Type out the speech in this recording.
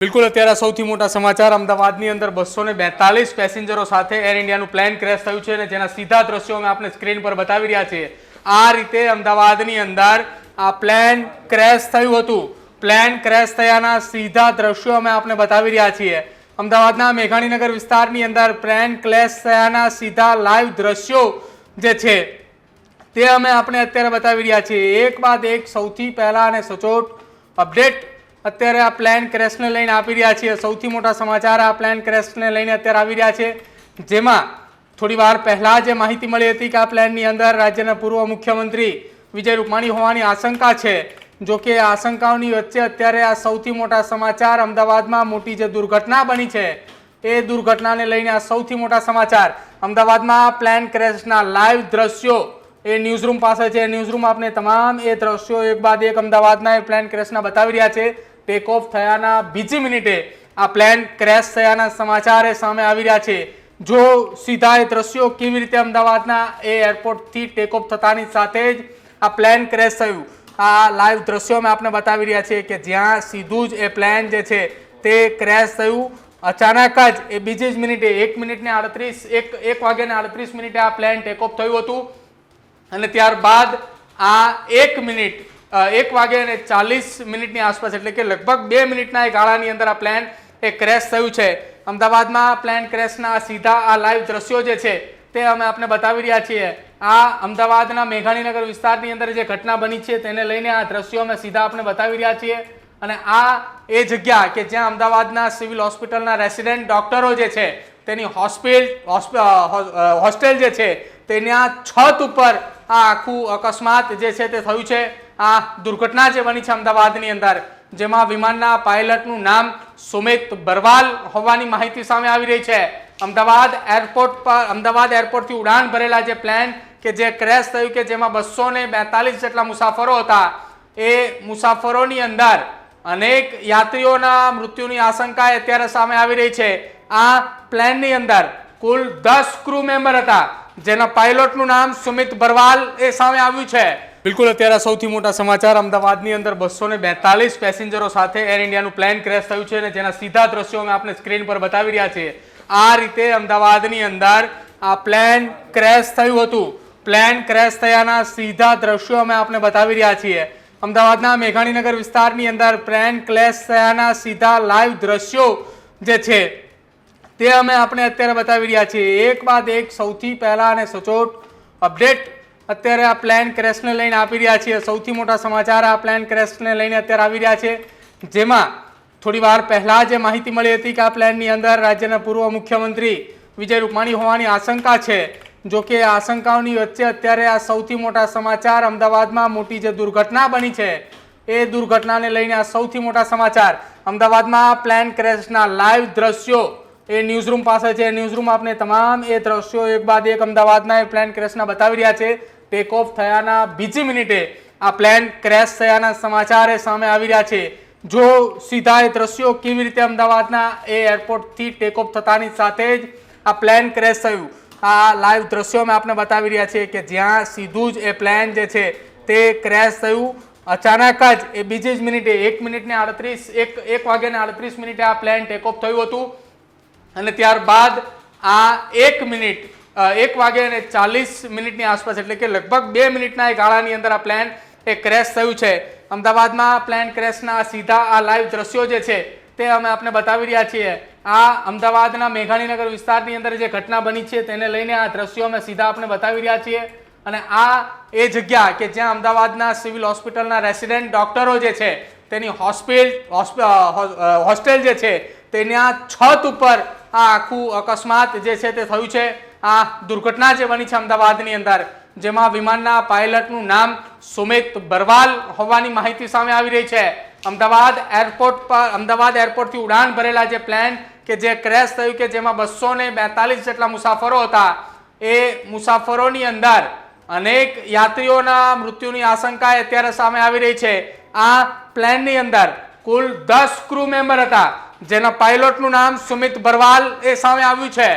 બિલકુલ, અત્યારે સૌથી મોટા સમાચાર અમદાવાદની અંદર બસો ને બેતાલીસ પેસેન્જરો સાથે એર ઇન્ડિયાનું પ્લેન ક્રેશ થયું છે અને જેના સીધા દ્રશ્યો અમે આપણે સ્ક્રીન પર બતાવી રહ્યા છીએ. આ રીતે અમદાવાદની અંદર આ પ્લેન ક્રેશ થયું હતું. પ્લેન ક્રેશ થયાના સીધા દ્રશ્યો અમે આપણે બતાવી રહ્યા છીએ. અમદાવાદના મેઘાણીનગર વિસ્તારની અંદર પ્લેન ક્રેશ થયાના સીધા લાઈવ દ્રશ્યો જે છે, તે અમે આપણે અત્યારે બતાવી રહ્યા છીએ. એક બાદ એક સૌથી પહેલાં અને સચોટ અપડેટ અત્યારે આ પ્લેન ક્રેશને લઈને આપી રહ્યા છીએ. સૌથી મોટા સમાચાર આ પ્લેન ક્રેશને લઈને અત્યારે આવી રહ્યા છે. જેમાં થોડી વાર પહેલાં જે માહિતી મળી હતી કે આ પ્લેનની અંદર રાજ્યના પૂર્વ મુખ્યમંત્રી વિજય રૂપાણી હોવાની આશંકા છે. જો કે આશંકાઓની વચ્ચે અત્યારે આ સૌથી મોટા સમાચાર અમદાવાદમાં મોટી જે દુર્ઘટના બની છે, એ દુર્ઘટનાને લઈને આ સૌથી મોટા સમાચાર. અમદાવાદમાં પ્લેન ક્રેશના લાઈવ દ્રશ્યો એ ન્યૂઝરૂમ પાસે છે. ન્યૂઝરૂમ આપને તમામ એ દ્રશ્યો એક બાદ એક અમદાવાદના એ પ્લેન ક્રેશના બતાવી રહ્યા છે. ટેક ઓફ થયાના બીજી મિનિટે આ પ્લેન ક્રેશ થયાના સમાચાર સામે આવી રહ્યા છે. જો સીધા એ દ્રશ્યો કેવી રીતે અમદાવાદના એ એરપોર્ટથી ટેક ઓફ થતાની સાથે જ આ પ્લેન ક્રેશ થયું. આ લાઈવ દ્રશ્યો અમે આપને બતાવી રહ્યા છીએ કે જ્યાં સીધું જ એ પ્લેન જે છે તે ક્રેશ થયું. અચાનક જ એ બીજી જ મિનિટે એક મિનિટને આડત્રીસ, એક એક વાગ્યાને આડત્રીસ મિનિટે આ પ્લેન ટેક ઓફ થયું હતું. અને ત્યારબાદ આ એક મિનિટ એક વાગે અને ચાલીસ મિનિટની આસપાસ, એટલે કે લગભગ બે મિનિટના એ ગાળાની અંદર આ પ્લેન એ ક્રેશ થયું છે. અમદાવાદમાં પ્લેન ક્રેશના સીધા આ લાઈવ દ્રશ્યો જે છે, તે અમે આપને બતાવી રહ્યા છીએ. આ અમદાવાદના મેઘાણીનગર વિસ્તારની અંદર જે ઘટના બની છે, તેને લઈને આ દ્રશ્યો અમે સીધા આપને બતાવી રહ્યા છીએ. અને આ એ જગ્યા કે જ્યાં અમદાવાદના સિવિલ હોસ્પિટલના રેસિડેન્ટ ડૉક્ટરો જે છે, તેની હોસ્પિટલ હોસ્ટેલ જે છે, તેના છત ઉપર આ આખું અકસ્માત જે છે, તે થયું છે. આ દુર્ઘટના જે બની છે અમદાવાદની અંદર, જેમાં વિમાનના પાયલટનું નામ સુમિત બરવાલ હોવાની માહિતી સામે આવી રહી છે. અમદાવાદ એરપોર્ટ પર, અમદાવાદ એરપોર્ટથી ઉડાન ભરેલા જે પ્લેન કે જે ક્રેશ થયું કે જેમાં બસો ને જેટલા મુસાફરો હતા, એ મુસાફરોની અંદર અનેક યાત્રીઓના મૃત્યુની આશંકા અત્યારે સામે આવી રહી છે. આ પ્લેનની અંદર કુલ દસ ક્રૂ મેમ્બર હતા, જેના પાયલોટનું નામ સુમિત બરવાલ એ સામે આવ્યું છે. બિલકુલ, અત્યારે સૌથી મોટા સમાચાર. અમદાવાદની અંદર બસો ને બેતાલીસ પેસેન્જરો સાથે એર ઇન્ડિયાનું પ્લેન ક્રેશ થયું છે અને જેના સીધા દ્રશ્યો અમે આપણે સ્ક્રીન પર બતાવી રહ્યા છીએ. આ રીતે અમદાવાદની અંદર આ પ્લેન ક્રેશ થયું હતું. પ્લેન ક્રેશ થયાના સીધા દ્રશ્યો અમે આપને બતાવી રહ્યા છીએ. અમદાવાદના મેઘાણીનગર વિસ્તારની અંદર પ્લેન ક્રેશ થયાના સીધા લાઈવ દ્રશ્યો જે છે, તે અમે આપણે અત્યારે બતાવી રહ્યા છીએ. એક બાદ એક સૌથી પહેલાં અને સચોટ અપડેટ અત્યારે આ પ્લેન ક્રેશને લઈને આપી રહ્યા છીએ. સૌથી મોટા સમાચાર આ પ્લેન ક્રેશને લઈને અત્યારે આવી રહ્યા છે. જેમાં થોડી વાર પહેલાં જે માહિતી મળી હતી કે આ પ્લેનની અંદર રાજ્યના પૂર્વ મુખ્યમંત્રી વિજય રૂપાણી હોવાની આશંકા છે. જો કે આશંકાઓની વચ્ચે અત્યારે આ સૌથી મોટા સમાચાર અમદાવાદમાં મોટી જે દુર્ઘટના બની છે, એ દુર્ઘટનાને લઈને આ સૌથી મોટા સમાચાર. અમદાવાદમાં પ્લેન ક્રેશના લાઈવ દ્રશ્યો એ ન્યૂઝરૂમ પાસે છે. ન્યૂઝરૂમ આપને તમામ એ દ્રશ્યો એક બાદ એક અમદાવાદના એ પ્લેન ક્રેશના બતાવી રહ્યા છે. ટેક ઓફ થયાના બીજી મિનિટે આ પ્લેન ક્રેશ થયાના સમાચાર સામે આવી રહ્યા છે. જો સીધા એ દ્રશ્યો કેવી રીતે અમદાવાદના એ એરપોર્ટથી ટેક ઓફ થતાની સાથે જ આ પ્લેન ક્રેશ થયું. આ લાઈવ દ્રશ્યો અમે આપને બતાવી રહ્યા છીએ કે જ્યાં સીધું જ એ પ્લેન જે છે તે ક્રેશ થયું. અચાનક જ એ બીજી જ મિનિટે એક મિનિટને આડત્રીસ, એક એક વાગ્યાને આડત્રીસ મિનિટે આ પ્લેન ટેક ઓફ થયું હતું. અને ત્યારબાદ આ એક મિનિટ એક વાગે અને ચાલીસ મિનિટની આસપાસ, એટલે કે લગભગ બે મિનિટના એ ગાળાની અંદર આ પ્લેન એ ક્રેશ થયું છે. અમદાવાદમાં પ્લેન ક્રેશના સીધા આ લાઈવ દ્રશ્યો જે છે, તે અમે આપને બતાવી રહ્યા છીએ. આ અમદાવાદના મેઘાણીનગર વિસ્તારની અંદર જે ઘટના બની છે, તેને લઈને આ દ્રશ્યો અમે સીધા આપને બતાવી રહ્યા છીએ. અને આ એ જગ્યા કે જ્યાં અમદાવાદના સિવિલ હોસ્પિટલના રેસિડેન્ટ ડોક્ટરો જે છે, તેની હોસ્પિલ હોસ્ટેલ જે છે, તેના છત ઉપર આ આખું અકસ્માત જે છે, તે થયું છે. આ દુર્ઘટના જે બની છે અમદાવાદની અંદર, જેમાં વિમાનના પાયલટનું નામ સુમિત બરવાલ હોવાની માહિતી સામે આવી રહી છે. અમદાવાદ એરપોર્ટ પર, અમદાવાદ એરપોર્ટથી ઉડાન ભરેલા જે પ્લેન કે જે ક્રેશ થયું કે જેમાં બસો ને જેટલા મુસાફરો હતા, એ મુસાફરોની અંદર અનેક યાત્રીઓના મૃત્યુની આશંકા અત્યારે સામે આવી રહી છે. આ પ્લેનની અંદર કુલ દસ ક્રૂ મેમ્બર હતા, જેના પાયલોટનું નામ સુમિત બરવાલ એ સામે આવ્યું છે.